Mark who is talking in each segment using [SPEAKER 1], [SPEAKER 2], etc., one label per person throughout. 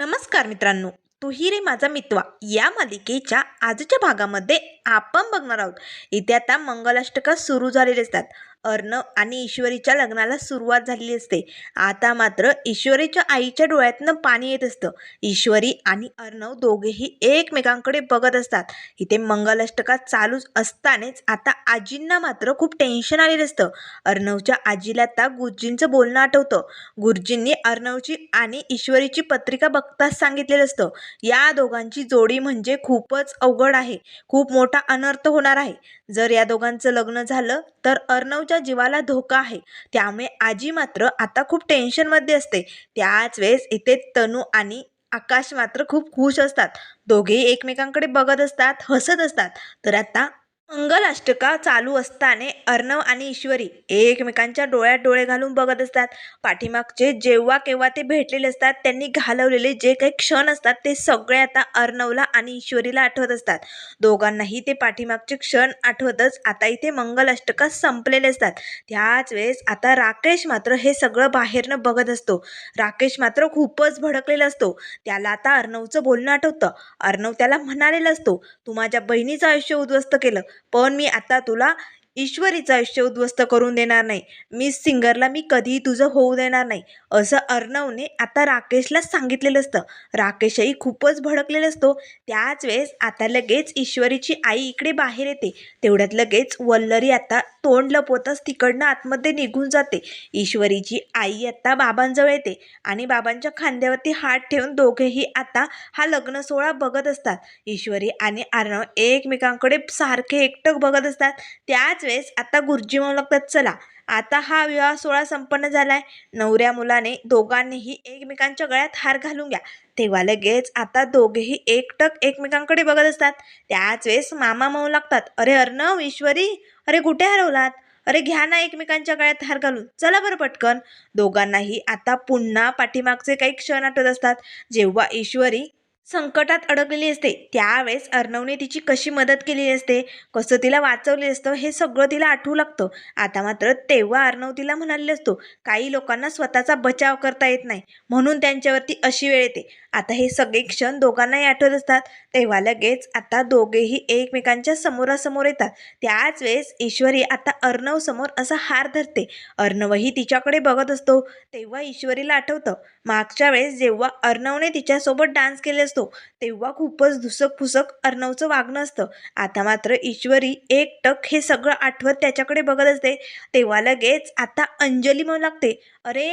[SPEAKER 1] नमस्कार मित्रांनो तुही रे माझा मित्वा. या मालिकेच्या आजच्या भागामध्ये आपण बघणार आहोत. इथे आता मंगलाष्टका सुरू झालेले असतात. अर्णव आणि ईश्वरीच्या लग्नाला सुरुवात झालेली असते. आता मात्र ईश्वरीच्या आईच्या डोळ्यातनं पाणी येत असतं. ईश्वरी आणि अर्णव दोघेही एकमेकांकडे बघत असतात. इथे मंगलाष्टका चालूच असतानाच आता आजींना मात्र खूप टेन्शन आलेलं असतं. अर्णवच्या आजीला आता गुरुजींचं बोलणं आठवतं. गुरुजींनी अर्णवची आणि ईश्वरीची पत्रिका बघताच सांगितलेलं असतं. या दोघांची जोडी म्हणजे खूपच अवघड आहे. खूप मोठा अनर्थ होणार आहे. जर या दोघांचं लग्न झालं तर अर्णव अर्णवच्या जीवाला धोका आहे. त्यामुळे आजी मात्र आता खूप टेन्शनमध्ये असते. त्याच वेळेस इथे तनू आणि आकाश मात्र खूप खुश असतात. दोघेही एकमेकांकडे बघत असतात हसत असतात. तर आता मंगलाष्टका चालू असताना अर्णव आणि ईश्वरी एकमेकांच्या डोळ्यात डोळे घालून बघत असतात. पाठीमागचे जेव्हा केव्हा ते भेटलेले असतात त्यांनी घालवलेले जे काही क्षण असतात ते सगळे आता अर्णवला आणि ईश्वरीला आठवत असतात. दोघांनाही ते पाठीमागचे क्षण आठवतच आता इथे मंगलाष्टका संपलेले असतात. त्याच वेळेस आता राकेश मात्र हे सगळं बाहेरनं बघत असतो. राकेश मात्र खूपच भडकलेला असतो. त्याला आता अर्णवचं बोलणं आठवतं. अर्णव त्याला म्हणालेला असतो तू माझ्या बहिणीचं आयुष्य उद्ध्वस्त केलं. पण मी आता तुला ईश्वरीचं आयुष्य उद्ध्वस्त करून देणार नाही. मी सिंगरला मी कधीही तुझं होऊ देणार नाही. असं अर्णवने आता राकेशलाच सांगितलेलं असतं. राकेशही खूपच भडकलेला असतो. त्याच वेळेस आता लगेच ईश्वरीची आई इकडे बाहेर येते. तेवढ्यात लगेच वल्लरी आता तोंड लपवतच तिकडनं आतमध्ये निघून जाते. ईश्वरीची आई आता बाबांजवळ येते आणि बाबांच्या खांद्यावरती हात ठेवून दोघेही आता हा लग्न सोहळा बघत असतात. ईश्वरी आणि अर्णव एकमेकांकडे सारखे एकटक बघत असतात. त्याच वेळेस आता गुरुजी म्हणू लागतात चला आता हा विवाह सोहळा संपन्न झालाय. नवऱ्या मुलाने दोघांनीही एकमेकांच्या गळ्यात हार घालून घ्या. तेव्हा लगेच आता दोघेही एकटक एकमेकांकडे बघत असतात. त्याच वेळेस मामा म्हणू लागतात अरे अर्णव ईश्वरी अरे कुठे हरवलात? अरे घ्या ना एकमेकांच्या गळ्यात हार घालून. चला बरं पटकन. दोघांनाही आता पुन्हा पाठीमागचे काही क्षण आठवत असतात. जेव्हा ईश्वरी संकटात अडकलेली असते. त्यावेळेस अर्णवने तिची कशी मदत केलेली असते? कसं तिला वाचवले असतं? हे सगळं तिला आठवू लागतं. आता मात्र तेव्हा अर्णव तिला म्हणाले असतो काही लोकांना स्वतःचा बचाव करता येत नाही. म्हणून त्यांच्यावरती अशी वेळ येते. आता हे सगळे क्षण दोघांनाही आठवत असतात. तेव्हा लगेच आता दोघेही एकमेकांच्या समोरासमोर येतात. त्याच वेळेस ईश्वरी आता अर्णव समोर असा हार धरते. अर्णवही तिच्याकडे बघत असतो. तेव्हा ईश्वरीला आठवतं. मागच्या वेळेस जेव्हा अर्णवने तिच्यासोबत डान्स केले असतो तेव्हा खूपच धुसक फुसक अर्णवचं वागणं असतं. आता मात्र ईश्वरी एक टक हे सगळं आठवत त्याच्याकडे बघत असते. तेव्हा लगेच आता अंजली म्हणू लागते अरे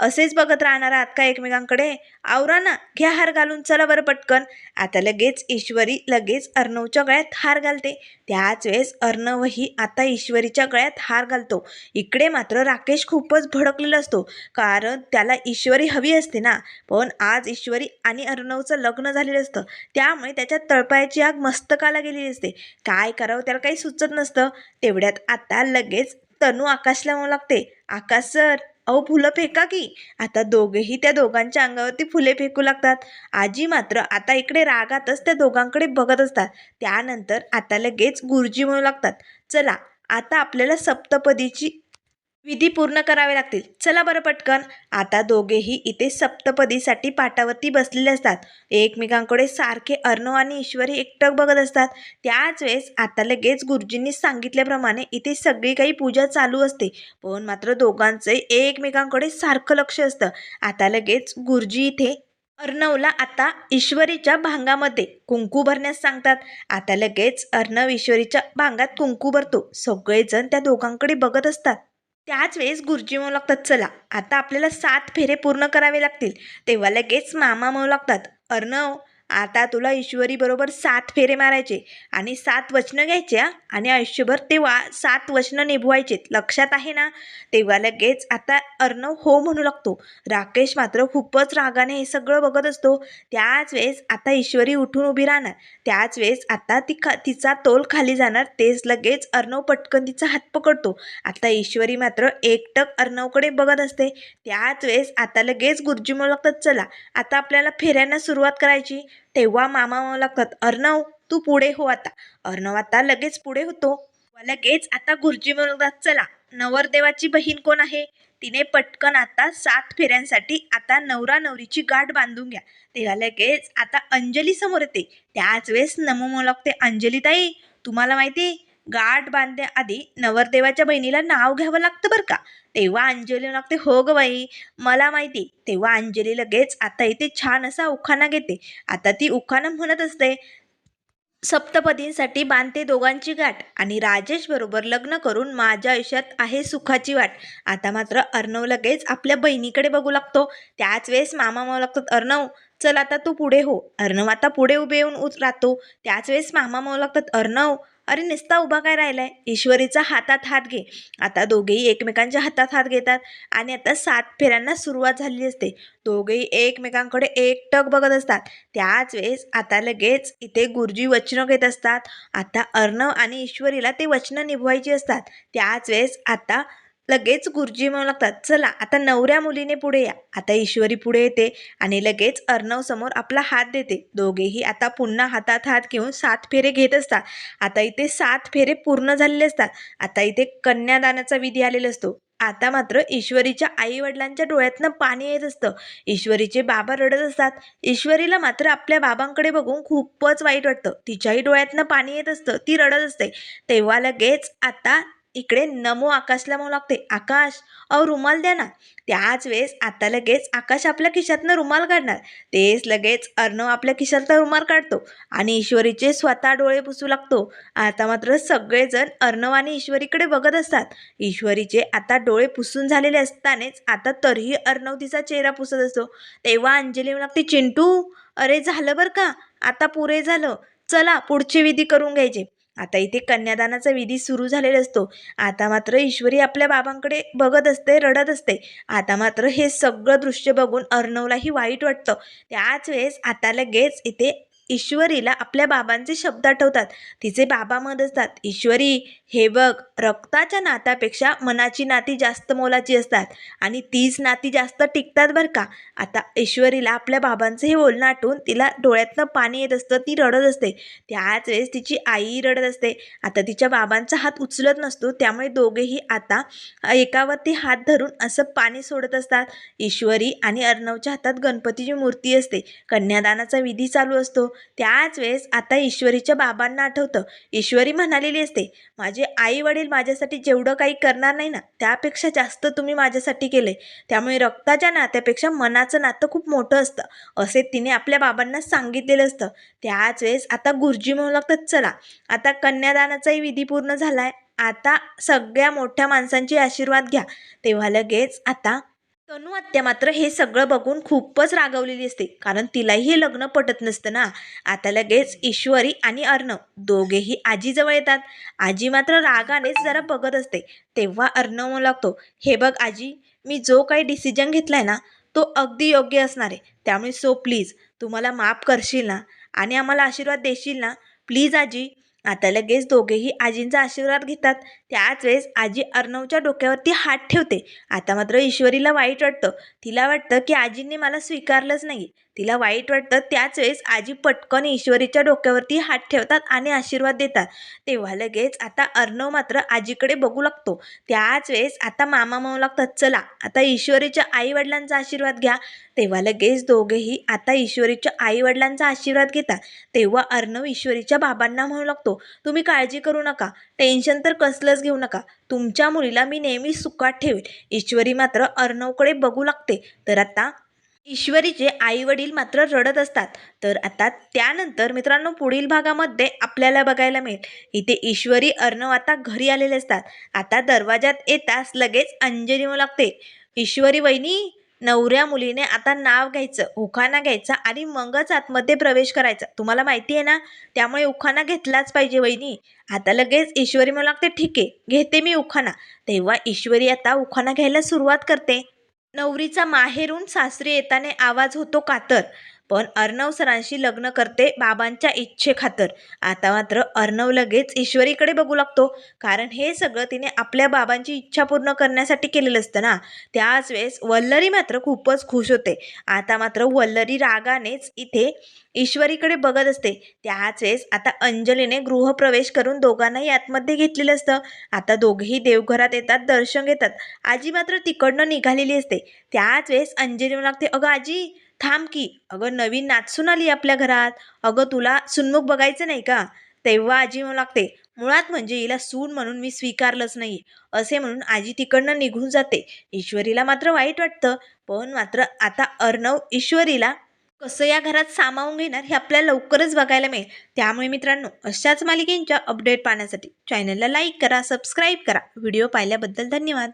[SPEAKER 1] असेच बघत राहणार आहात का एकमेकांकडे? आवरा ना घ्या हार घालून चला बरं पटकन. आता लगेच ईश्वरी लगेच अर्णवच्या गळ्यात हार घालते. त्याच वेळेस अर्णवही आता ईश्वरीच्या गळ्यात हार घालतो. इकडे मात्र राकेश खूपच भडकलेला असतो. कारण त्याला ईश्वरी हवी असते ना. पण आज ईश्वरी आणि अर्णवचं लग्न झालेलं असतं. त्यामुळे त्याच्या तळपायाची आग मस्तकाला गेलेली असते. काय करावं त्याला काही सुचत नसतं. तेवढ्यात आता लगेच तनू आकाशला म्हणू लागते आकाश सर अहो फुलं फेका की. आता दोघेही त्या दोघांच्या अंगावरती फुले फेकू लागतात. आजी मात्र आता इकडे रागातच त्या दोघांकडे बघत असतात. त्यानंतर आता लगेच गुरुजी म्हणू लागतात चला आता आपल्याला सप्तपदीची विधी पूर्ण करावे लागतील. चला बरं पटकन. आता दोघेही इथे सप्तपदीसाठी पाटावरती बसलेले असतात. एकमेकांकडे सारखे अर्णव आणि ईश्वरी एकटक बघत असतात. त्याच वेळेस आता लगेच गुरुजींनी सांगितल्याप्रमाणे इथे सगळी काही पूजा चालू असते. पण मात्र दोघांचे एकमेकांकडे सारखं लक्ष असतं. आता लगेच गुरुजी इथे अर्णवला आता ईश्वरीच्या भांगामध्ये कुंकू भरण्यास सांगतात. आता लगेच अर्णव ईश्वरीच्या भांगात कुंकू भरतो. सगळेजण त्या दोघांकडे बघत असतात. त्याच वेळेस गुरुजी म्हणू लागतात चला आता आपल्याला सात फेरे पूर्ण करावे लागतील. तेव्हा लगेच मामा म्हणू लागतात अर्णव आता तुला ईश्वरी बरोबर सात फेरे मारायचे आणि सात वचनं घ्यायचे हा? आणि आयुष्यभर ते वा सात वचनं निभवायचेत. लक्षात आहे ना? तेव्हा लगेच आता अर्णव हो म्हणू लागतो. राकेश मात्र खूपच रागाने हे सगळं बघत असतो. त्याच वेळेस आता ईश्वरी उठून उभी राहणार. त्याच वेळेस आता ती खा तिचा तोल खाली जाणार. तेच लगेच अर्णव पटकन तिचा हात पकडतो. आता ईश्वरी मात्र एकटक अर्णवकडे बघत असते. त्याच वेळेस आता लगेच गुरुजी म्हणू लागतात चला आता आपल्याला फेऱ्यांना सुरुवात करायची. तेव्हा मामा मला लागतात अर्णव तू पुढे हो आता. अर्णव आता लगेच पुढे होतो. लगेच? आता गुरुजी म्हणतात चला नवरदेवाची बहीण कोण आहे? तिने पटकन आता सात फेऱ्यांसाठी आता नवरा नवरीची गाठ बांधून घ्या. तेव्हा लगेच आता अंजली समोर येते. त्याच वेळेस नमो म्हणू लागते अंजली ताई तुम्हाला माहिती गाठ बांधण्याआधी नवरदेवाच्या बहिणीला नाव घ्यावं लागतं बरं का? तेव्हा अंजली लागते हो ग बाई मला माहिती. तेव्हा अंजली लगेच आता इथे छान असा उखाणा घेते. आता ती उखाणा म्हणत असते सप्तपदींसाठी बांधते दोघांची गाठ आणि राजेश बरोबर लग्न करून माझ्या आयुष्यात आहे सुखाची वाट. आता मात्र अर्णव लगेच आपल्या बहिणीकडे बघू लागतो. त्याच वेळेस मामा म्हणू लागतात अर्णव चल आता तू पुढे हो. अर्णव आता पुढे उभे येऊन उच राहतो. त्याच वेळेस मामा म्हणू लागतात अर्णव अरे नुसता उभा काय राहिलाय? ईश्वरीचा हातात हात घे. आता दोघेही एकमेकांच्या हातात हात घेतात आणि आता सात फेऱ्यांना सुरुवात झालेली असते. दोघेही एकमेकांकडे एकटक बघत असतात. त्याच वेळेस आता लगेच इथे गुरुजी वचनं घेत असतात. आता अर्णव आणि ईश्वरीला ते वचनं निभवायची असतात. त्याच वेळेस आता लगेच गुरुजी म्हणू लागतात चला आता नवऱ्या मुलीने पुढे या. आता ईश्वरी पुढे येते आणि लगेच अर्णव समोर आपला हात देते. दोघेही आता पुन्हा हातात हात घेऊन सात फेरे घेत असतात. आता इथे सात फेरे पूर्ण झालेले असतात. आता इथे कन्यादानाचा विधी आलेला असतो. आता मात्र ईश्वरीच्या आई वडिलांच्या डोळ्यातनं पाणी येत असतं. ईश्वरीचे बाबा रडत असतात. ईश्वरीला मात्र आपल्या बाबांकडे बघून खूपच वाईट वाटतं. तिच्याही डोळ्यातनं पाणी येत असतं. ती रडत असते. तेव्हा लगेच आता इकडे नमो आकाशला म्हणू लागते. आकाश अहो रुमाल द्या ना. त्याच वेळेस आता लगेच आकाश आपल्या खिशातनं रुमाल काढणार. तेच लगेच अर्णव आपल्या खिशातला रुमाल काढतो आणि ईश्वरीचे स्वतः डोळे पुसू लागतो. आता मात्र सगळेजण अर्णव आणि ईश्वरीकडे बघत असतात. ईश्वरीचे आता डोळे पुसून झालेले असतानाच आता तरीही अर्णव तिचा चेहरा पुसत असतो. तेव्हा अंजली म्हणू लागते चिंटू अरे झालं बरं का? आता पुरे झालं. चला पुढची विधी करून घ्यायचे. आता इथे कन्यादानाचा विधी सुरू झालेला असतो. आता मात्र ईश्वरी आपल्या बाबांकडे बघत असते रडत असते. आता मात्र हे सगळं दृश्य बघून अर्णवलाही वाईट वाटतं. त्याच वेळेस आता लगेच इथे ईश्वरीला आपल्या बाबांचे शब्द आठवतात. तिचे बाबा म्हणत असतात. ईश्वरी हे बघ रक्ताच्या नात्यापेक्षा मनाची नाती जास्त मोलाची असतात. आणि तीच नाती जास्त टिकतात बरं का. आता ईश्वरीला आपल्या बाबांचं हे बोलणं आठवून तिला डोळ्यातनं पाणी येत असतं ती रडत असते. त्याच वेळेस तिची आई रडत असते. आता तिच्या बाबांचा हात उचलत नसतो त्यामुळे दोघेही आता एकावरती हात धरून असं पाणी सोडत असतात. ईश्वरी आणि अर्णवच्या हातात गणपतीची मूर्ती असते. कन्यादानाचा विधी चालू असतो. त्याच वेळेस आता ईश्वरीच्या बाबांना आठवतं. ईश्वरी म्हणालेली असते माझे आई वडील माझ्यासाठी जेवढं काही करणार नाही ना त्यापेक्षा जास्त तुम्ही माझ्यासाठी केले त्यामुळे रक्ताच्या नात्यापेक्षा मनाचं नातं खूप मोठं असतं. असे तिने आपल्या बाबांना सांगितलेलं असतं. त्याच वेळेस आता गुरुजी म्हणू लागतात चला आता कन्यादानाचाही विधी पूर्ण झाला आहे आता सगळ्या मोठ्या माणसांचे आशीर्वाद घ्या. तेव्हा लगेच आता तनू आत्या मात्र हे सगळं बघून खूपच रागवलेली असते. कारण तिलाही हे लग्न पटत नसतं ना. आता लगेच ईश्वरी आणि अर्णव दोघेही आजीजवळ येतात. आजी मात्र रागानेच जरा बघत असते. तेव्हा अर्णव लागतो हे बघ आजी मी जो काही डिसिजन घेतलाय ना तो अगदी योग्य असणार आहे. त्यामुळे सो प्लीज तू मला माफ करशील ना आणि आम्हाला आशीर्वाद देशील ना. प्लीज आजी आता लगेच दोघेही आजींचा आशीर्वाद घेतात. त्याच वेळेस आजी अर्णवच्या डोक्यावरती हात ठेवते. आता मात्र ईश्वरीला वाईट वाटतं. तिला वाटतं की आजींनी मला स्वीकारलंच नाही. तिला वाईट वाटतं त्याच वेळेस आजी पटकन ईश्वरीच्या डोक्यावरती हात ठेवतात आणि आशीर्वाद देतात. तेव्हा लगेच आता अर्णव मात्र आजीकडे बघू लागतो. त्याच वेळेस आता मामा म्हणू लागतात चला आता ईश्वरीच्या आई वडिलांचा आशीर्वाद घ्या. तेव्हा लगेच दोघेही आता ईश्वरीच्या आई वडिलांचा आशीर्वाद घेतात तेव्हा अर्णव ईश्वरीच्या बाबांना म्हणू लागतो तुम्ही काळजी करू नका टेन्शन तर कसलंच घेऊ नका. तुमच्या मुलीला मी नेहमी सुखात ठेवेल ईश्वरी मात्र अर्णवकडे बघू लागते. तर आता ईश्वरीचे आई वडील मात्र रडत असतात. तर आता त्यानंतर मित्रांनो पुढील भागामध्ये आपल्याला बघायला मिळेल. इथे ईश्वरी अर्णव आता घरी आलेले असतात. आता दरवाजात येताच लगेच अंजली म्हणू लागते ईश्वरी वहिनी नवऱ्या मुलीने आता नाव घ्यायचं उखाणा घ्यायचा आणि मगच आतमध्ये प्रवेश करायचा. तुम्हाला माहिती आहे ना? त्यामुळे उखाणा घेतलाच पाहिजे वहिनी. आता लगेच ईश्वरी म्हणू लागते ठीक आहे घेते मी उखाणा. तेव्हा ईश्वरी आता उखाणा घ्यायला सुरुवात करते. नवरीचा माहेरून सासरी येताना आवाज होतो कातर. पण अर्णव सरांशी लग्न करते बाबांच्या इच्छेखातर. आता मात्र अर्णव लगेच ईश्वरीकडे बघू लागतो. कारण हे सगळं तिने आपल्या बाबांची इच्छा पूर्ण करण्यासाठी केलेलं असतं ना. त्याच वेळेस वल्लरी मात्र खूपच खुश होते. आता मात्र वल्लरी रागानेच इथे ईश्वरीकडे बघत असते. त्याच वेळेस आता अंजलीने गृहप्रवेश करून दोघांनाही आतमध्ये घेतलेलं असतं. आता दोघेही देवघरात येतात दर्शन घेतात. आजी मात्र तिकडनं निघालेली असते. त्याच वेळेस अंजली लागते अगं आजी थांब की अगं नवीन नाचून आली आपल्या घरात. अगं तुला सुनमुख बघायचं नाही का? तेव्हा आजी म्हणू लागते मुळात म्हणजे हिला सून म्हणून मी स्वीकारलंच नाही. असे म्हणून आजी तिकडनं निघून जाते. ईश्वरीला मात्र वाईट वाटतं. पण मात्र आता अर्णव ईश्वरीला कसं या घरात सामावून घेणार हे आपल्याला लवकरच बघायला मिळेल. त्यामुळे मित्रांनो अशाच मालिकेंच्या अपडेट पाहण्यासाठी चॅनलला लाईक करा सबस्क्राईब करा. व्हिडिओ पाहिल्याबद्दल धन्यवाद.